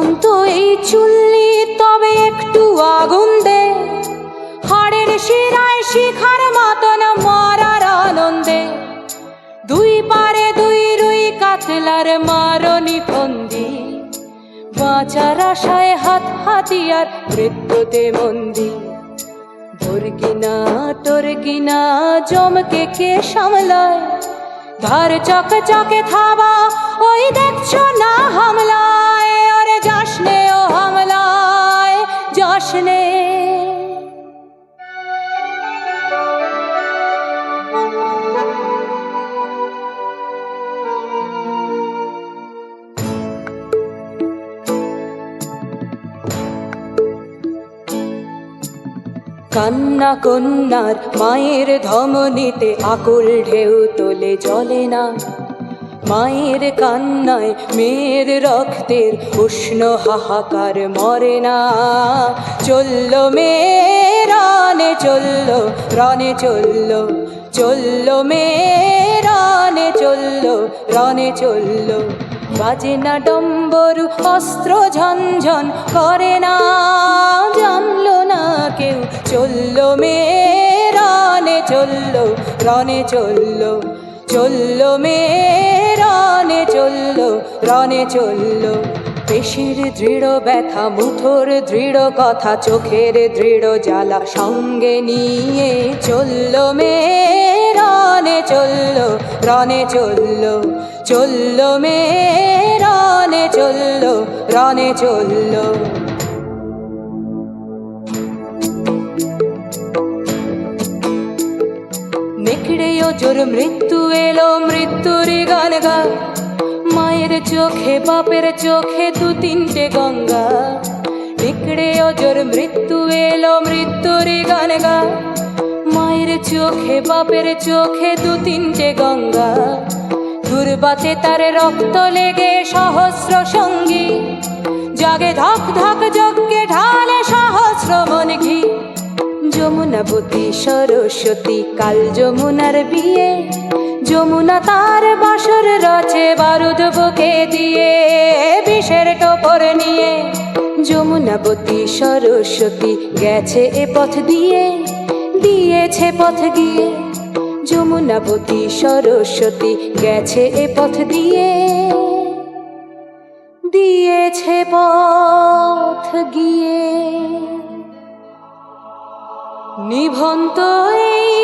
নিভন্ত এই চুল্লি, তবে একটু আগুন দে। হাড়ের শিরায় শিখার মতন মরার আনন্দে। দুই পারে দুই রুই কাতলার মারনি ফন্দি। বাঁচার আশায় হাত হাতিয়ার মৃত্যুতে মন্দি। তোর কিনা জমকে কে সামলায়? ধার চক চকে থাবা, ওই দেখছ না হামলায় কান্না কন্যার মায়ের ধমনীতে আকুল ঢেউ তোলে, জলে না। মায়ের কান্নায় মেয়ের রক্তের উষ্ণ হাহাকার মরে না। চলল মেয়ে রানে, চলল, রনে চলল চলল মেয়ে রানে, চলল, রনে চলল। বাজে না ডম্বরু, অস্ত্র ঝনঝন করে না, জানলো না কেউ চলল মে, রানে চলল, রনে চলল চলল মে, রানে চলল, রনে চলল। পেশির দৃঢ় ব্যথা মুঠোর দৃঢ় কথা, চোখের দৃঢ় জ্বালা সঙ্গে নিয়ে চলল মে, রনে চলল রনে চলল চলল মে, রনে চলল, রনে চলল। নেকড়েও জোর মৃত্যু এলো, মৃত্যুর গান গা। মায়ের চোখে, বাপের চোখে দু তিনটে গঙ্গা। নেকড়েও জোর মৃত্যু এলো, মৃত্যুর গান গা। মায়ের চোখে, বাপের চোখে দু তিনটে গঙ্গা। দুর্বাতে তার রক্ত লেগে সহস্র সঙ্গী। জাগে ধক ধক যজ্ঞে যমুনাবতী সরস্বতী, কাল যমুনার বিয়ে। যমুনা তার বাসর রচে বারুদ বুকে দিয়ে, বিষের টোপর নিয়ে। যমুনাবতী সরস্বতী গেছে এ পথ দিয়ে, দিয়েছে পথ গিয়ে। যমুনাবতী সরস্বতী গেছে এ পথ দিয়ে, দিয়েছে পথ গিয়ে। নিভন্তই